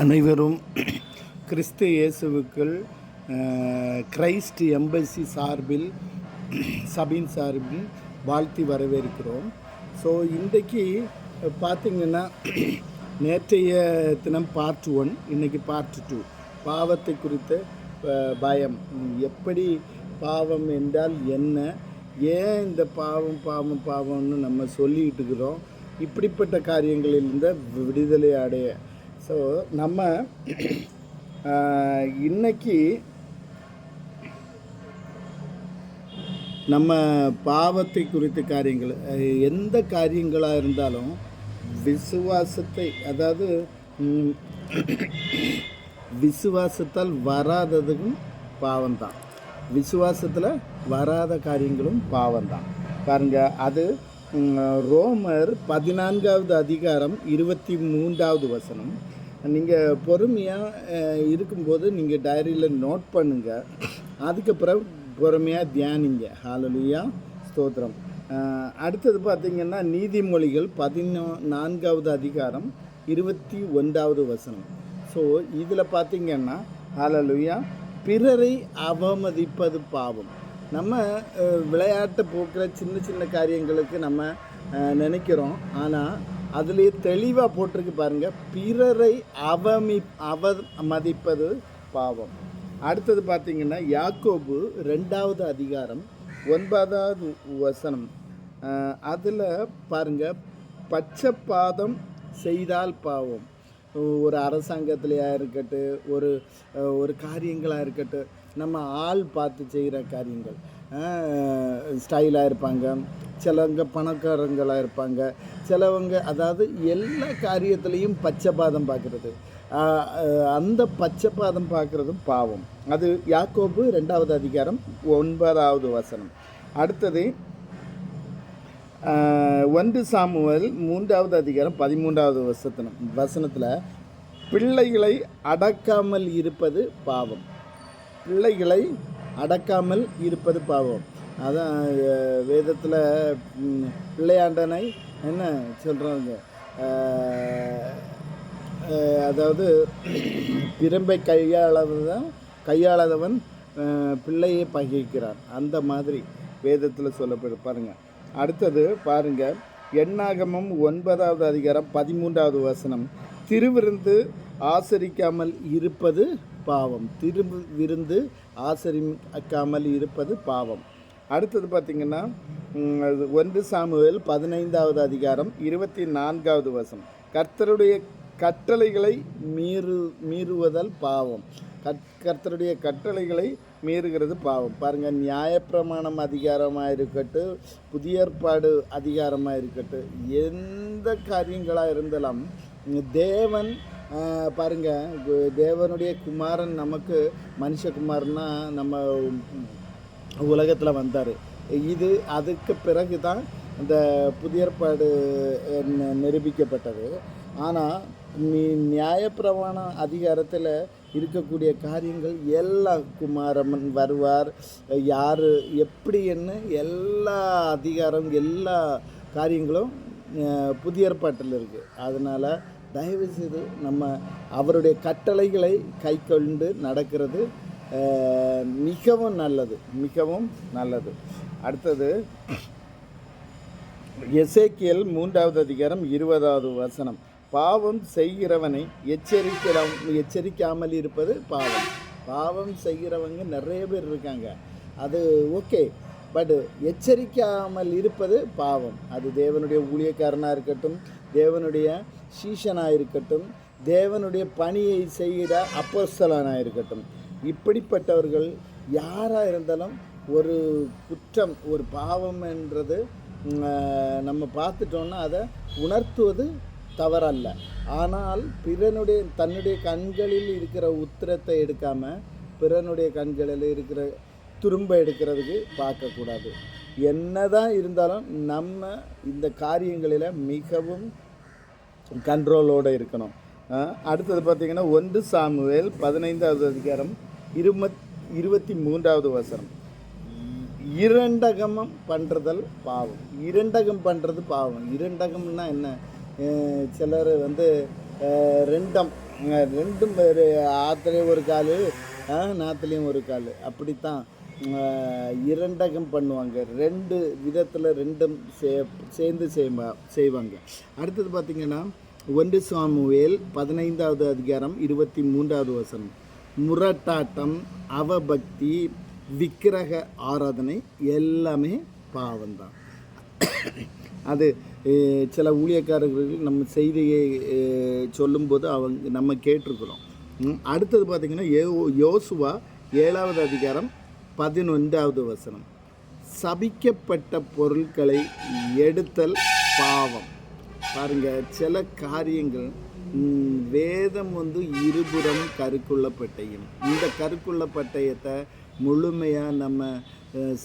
அனைவரும் கிறிஸ்து இயேசுவுக்குள் Christ embassy சார்பில் சபின் சார்பில் வாழ்த்தி வரவேற்கிறோம். ஸோ இன்றைக்கு பார்த்திங்கன்னா நேற்றைய தினம் பார்ட் ஒன் இன்றைக்கி பார்ட் டூ பாவத்தை குறித்த பயம். எப்படி பாவம் என்றால் என்ன? ஏன் இந்த பாவம் பாவம் பாவம்னு நம்ம சொல்லிகிட்டு இருக்கிறோம். இப்படிப்பட்ட காரியங்களிலிருந்து விடுதலை அடைய ஸோ நம்ம இன்னைக்கு நம்ம பாவத்தை குறித்த காரியங்கள் எந்த காரியங்களாக இருந்தாலும் விசுவாசத்தை அதாவது விசுவாசத்தால் வராததுக்கும் பாவம்தான். விசுவாசத்தில் வராத காரியங்களும் பாவம்தான். பாருங்கள் அது ரோமர் பதினான்காவது அதிகாரம் இருபத்தி மூன்றாவது வசனம். நீங்கள் பொறுமையாக இருக்கும்போது நீங்கள் டைரியில் நோட் பண்ணுங்கள் அதுக்கப்புறம் பொறுமையாக தியானிங்க. ஹாலலுயா ஸ்தோத்திரம். அடுத்தது பார்த்திங்கன்னா நீதிமொழிகள் பதினோ நான்காவது அதிகாரம் இருபத்தி ஒன்றாவது வசனம். ஸோ இதில் பார்த்திங்கன்னா ஹாலலுயா பிறரை அவமதிப்பது பாவம். நம்ம விளையாட்டு போக்குற சின்ன சின்ன காரியங்களுக்கு நம்ம நினைக்கிறோம். ஆனால் அதுலேயே தெளிவாக போட்டிருக்கு பாருங்கள் பிறரை அவமி அவ மதிப்பது பாவம். அடுத்தது பார்த்திங்கன்னா யாக்கோபு ரெண்டாவது அதிகாரம் ஒன்பதாவது வசனம். அதில் பாருங்க பச்சைப்பாதம் செய்தால் பாவம். ஒரு அரசாங்கத்திலையா இருக்கட்டும் ஒரு ஒரு காரியங்களாக இருக்கட்டும் நம்ம ஆள் பார்த்து செய்கிற காரியங்கள். ஸ்டைலாக இருப்பாங்க. சிலவங்க பணக்காரங்களாக இருப்பாங்க. சிலவங்க அதாவது எல்லா காரியத்துலேயும் பச்சைப்பாதம் பார்க்குறது. அந்த பச்சைப்பாதம் பார்க்குறதும் பாவம். அது யாக்கோபு ரெண்டாவது அதிகாரம் ஒன்பதாவது வசனம். அடுத்தது ஒன்று சாமுவல் மூன்றாவது அதிகாரம் பதிமூன்றாவது வசத்தனம் வசனத்தில் பிள்ளைகளை அடக்காமல் இருப்பது பாவம். பிள்ளைகளை அடக்காமல் இருப்பது பாவம். அதான் வேதத்தில் பிள்ளையாண்டனை என்ன சொல்கிறாங்க அதாவது பிரம்பை கையாளதான் கையாளாதவன் பிள்ளையை பகிக்கிறான். அந்த மாதிரி வேதத்தில் சொல்லப்படு பாருங்கள் அடுத்தது பாருங்க எண்ணாகமம் ஒன்பதாவது அதிகாரம் பதிமூன்றாவது வசனம். திருவிருந்து ஆசரிக்காமல் இருப்பது பாவம். திரு விருந்து ஆசரிக்காமல் இருப்பது பாவம். அடுத்தது பார்த்திங்கன்னா அது ஒன்று சாமுவேல் பதினைந்தாவது அதிகாரம் இருபத்தி நான்காவது வசனம். கர்த்தருடைய கட்டளைகளை மீறு மீறுவதால் பாவம். கர்த்தருடைய கட்டளைகளை மீறுகிறது பாவம். பாருங்கள் நியாயப்பிரமாணம் அதிகாரமாக இருக்கட்டும் புதிய ஏற்பாடு அதிகாரமாக இருக்கட்டும் எந்த காரியங்களாக இருந்தாலும் தேவன் பாருங்கள் தேவனுடைய குமாரன் நமக்கு மனுஷகுமாரன்னா நம்ம உலகத்தில் வந்தார். இது அதுக்கு பிறகு தான் இந்த புதிய ஏற்பாடு நிரூபிக்கப்பட்டது. ஆனால் நீ நியாயப்பிரமாண அதிகாரத்தில் இருக்கக்கூடிய காரியங்கள் எல்லா குமாரமன் வருவார். யார் எப்படி என்ன எல்லா அதிகாரம் எல்லா காரியங்களும் புதிய ஏற்பாட்டில் இருக்குது அதனால் தயவு செய்து நம்ம அவருடைய கட்டளைகளை கை கொண்டு நடக்கிறது மிகவும் நல்லது மிகவும் நல்லது. அடுத்தது எசேக்கியல் மூன்றாவது அதிகாரம் இருபதாவது வசனம். பாவம் செய்கிறவனை எச்சரிக்கிறவன் எச்சரிக்காமல் இருப்பது பாவம். பாவம் செய்கிறவங்க நிறைய பேர் இருக்காங்க. அது ஓகே. பட் எச்சரிக்காமல் இருப்பது பாவம். அது தேவனுடைய ஊழியக்காரனாக இருக்கட்டும் தேவனுடைய சீஷனாக இருக்கட்டும் தேவனுடைய பணியை செய்கிற அப்போஸ்தலனாக இருக்கட்டும். இப்படிப்பட்டவர்கள் யாராக இருந்தாலும் ஒரு குற்றம் ஒரு பாவம் என்றது நம்ம பார்த்துட்டோன்னா அதை உணர்த்துவது தவறல்ல. ஆனால் பிறனுடைய தன்னுடைய கண்களில் இருக்கிற உத்திரத்தை எடுக்காமல் பிறனுடைய கண்களில் இருக்கிற துரும்ப எடுக்கிறதுக்கு பார்க்கக்கூடாது. என்னதான் இருந்தாலும் நம்ம இந்த காரியங்களில் மிகவும் கண்ட்ரோலோடு இருக்கணும். அடுத்தது பார்த்திங்கன்னா ஒன்று சாமுவேல் பதினைந்தாவது அதிகாரம் இருமத் இருபத்தி மூன்றாவது வசனம். இரண்டகமம் பண்ணுறதல் பாவம். இரண்டகம் பண்ணுறது பாவம். இரண்டகம்னா என்ன? சிலர் வந்து ரெண்டம் ரெண்டும் வேறு ஆற்றுலேயும் ஒரு கால் நாற்றுலேயும் ஒரு கால். அப்படித்தான் இரண்டகம் பண்ணுவாங்க. ரெண்டு விதத்தில் ரெண்டும் சே சேர்ந்து செய்வாங்க. அடுத்தது பார்த்திங்கன்னா ஒன்று சாமுவேல் பதினைந்தாவது அதிகாரம் இருபத்தி மூன்றாவது வசனம். முரட்டாட்டம் அவபக்தி விக்கிரக ஆராதனை எல்லாமே பாவம்தான். அது சில ஊழியக்காரர்கள் நம்ம செய்தியை சொல்லும்போது அவங்க நம்ம கேட்டிருக்கிறோம். அடுத்தது பார்த்திங்கன்னா யோ யோசுவா ஏழாவது அதிகாரம் பதினொன்றாவது வசனம். சபிக்கப்பட்ட பொருட்களை எடுத்தல் பாவம். பாருங்கள் சில காரியங்கள் வேதம் வந்து இருபுறம் கருக்குள்ள பட்டயம். இந்த கருக்குள்ள பட்டயத்தை முழுமையாக நம்ம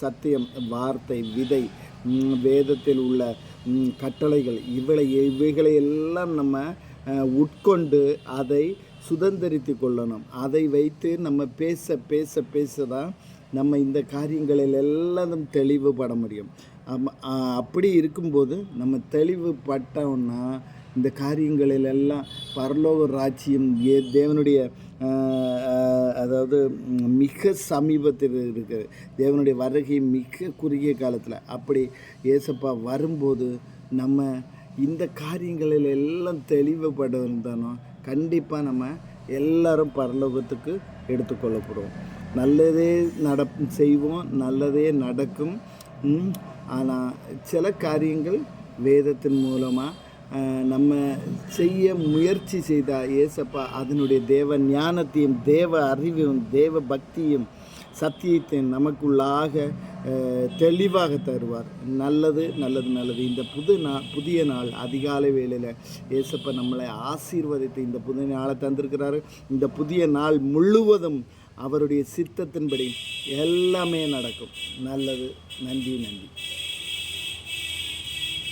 சத்தியம் வார்த்தை விதை வேதத்தில் உள்ள கட்டளைகள் இவளை இவைகளை எல்லாம் நம்ம உட்கொண்டு அதை சுதந்திரித்து கொள்ளணும். அதை வைத்து நம்ம பேச பேச பேச தான் நம்ம இந்த காரியங்களில் எல்லாரும் தெளிவுபட முடியும். அப்படி இருக்கும்போது நம்ம தெளிவுபட்டோம்னா இந்த காரியங்களில் எல்லாம் பரலோக ராஜ்யம் ஏ தேவனுடைய அதாவது மிக சமீபத்தில் இருக்குது தேவனுடைய வருகை மிக குறுகிய காலத்தில். அப்படி ஏசப்பா வரும்போது நம்ம இந்த காரியங்களில் எல்லாம் தெளிவுபட இருந்தானோ கண்டிப்பாக நம்ம எல்லாரும் பரலோகத்துக்கு எடுத்துக்கொள்ளப்படுவோம். நல்லதே நட செய்வோம் நல்லதே நடக்கும். ஆனால் சில காரியங்கள் வேதத்தின் மூலமாக நம்ம செய்ய முயற்சி செய்தால் ஏசப்பா அதனுடைய தேவ ஞானத்தையும் தேவ அறிவையும் தேவ பக்தியும் சத்தியத்தையும் நமக்குள்ளாக தெளிவாக தருவார். நல்லது நல்லது நல்லது. இந்த புது நாள் புதிய நாள் அதிகாலை வேளையில் ஏசப்பா நம்மளை ஆசீர்வதித்து இந்த புதிய நாளை தந்திருக்கிறாரு. இந்த புதிய நாள் முழுவதும் அவருடைய சித்தத்தின்படி எல்லாமே நடக்கும். நல்லது நன்றி நன்றி.